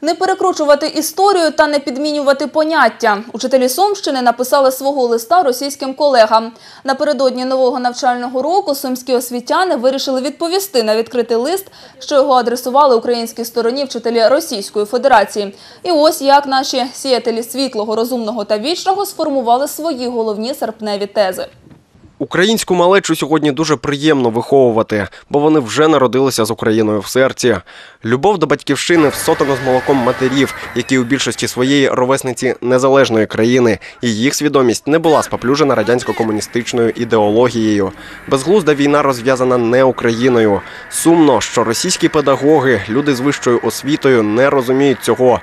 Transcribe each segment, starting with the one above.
Не перекручувати історію та не підмінювати поняття. Учителі Сумщини написали свого листа російським колегам. Напередодні нового навчального року сумські освітяни вирішили відповісти на відкритий лист, що його адресували українській стороні вчителі Російської Федерації. І ось як наші сіятелі світлого, розумного та вічного сформували свої головні серпневі тези. Українську малечу сьогодні дуже приємно виховувати, бо вони вже народилися з Україною в серці. Любов до батьківщини всотано з молоком матерів, які у більшості своєї ровесниці незалежної країни, і їх свідомість не була споплюжена радянсько-комуністичною ідеологією. Безглузда війна розв'язана не Україною. Сумно, що російські педагоги, люди з вищою освітою, не розуміють цього.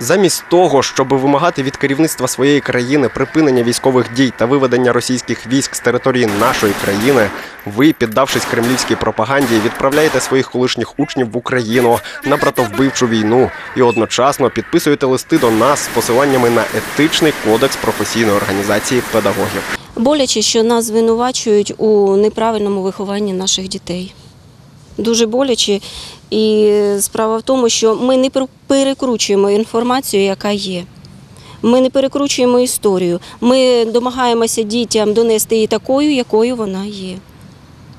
Замість того, щоб вимагати від керівництва своєї країни припинення військових дій та виведення російських військ з території нашої країни, ви, піддавшись кремлівській пропаганді, відправляєте своїх колишніх учнів в Україну на братовбивчу війну і одночасно підписуєте листи до нас з посиланнями на етичний кодекс професійної організації педагогів. Боляче, що нас звинувачують у неправильному вихованні наших дітей. Дуже боляче. І справа в тому, що ми не пер- перекручуємо інформацію, яка є. Ми не перекручуємо історію. Ми домагаємося дітям донести її такою, якою вона є.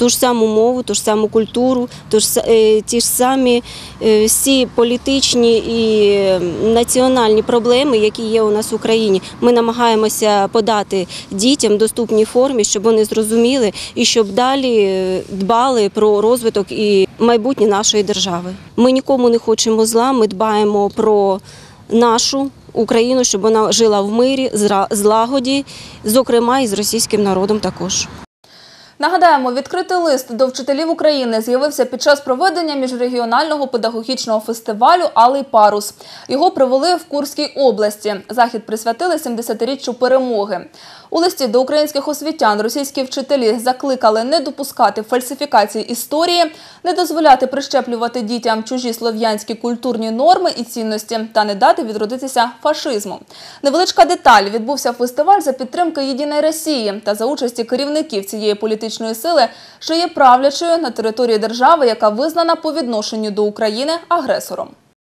Ту ж саму мову, ту ж саму культуру, ту ж, е, ті ж самі е, всі політичні і національні проблеми, які є у нас в Україні. Ми намагаємося подати дітям доступній формі, щоб вони зрозуміли і щоб далі е, дбали про розвиток і майбутнє нашої держави. Ми нікому не хочемо зла, ми дбаємо про нашу Україну, щоб вона жила в мирі, злагоді, зокрема і з російським народом також. Нагадаємо, відкритий лист до вчителів України з'явився під час проведення міжрегіонального педагогічного фестивалю Алий парус. Його провели в Курській області. Захід присвятили 70-річчю перемоги. У листі до українських освітян російські вчителі закликали не допускати фальсифікації історії, не дозволяти прищеплювати дітям чужі слов'янські культурні норми і цінності та не дати відродитися фашизму. Невеличка деталь відбувся фестиваль за підтримки Єдиної Росії та за участі керівників цієї політичної сили, що є правлячою на території держави, яка визнана по відношенню до України агресором.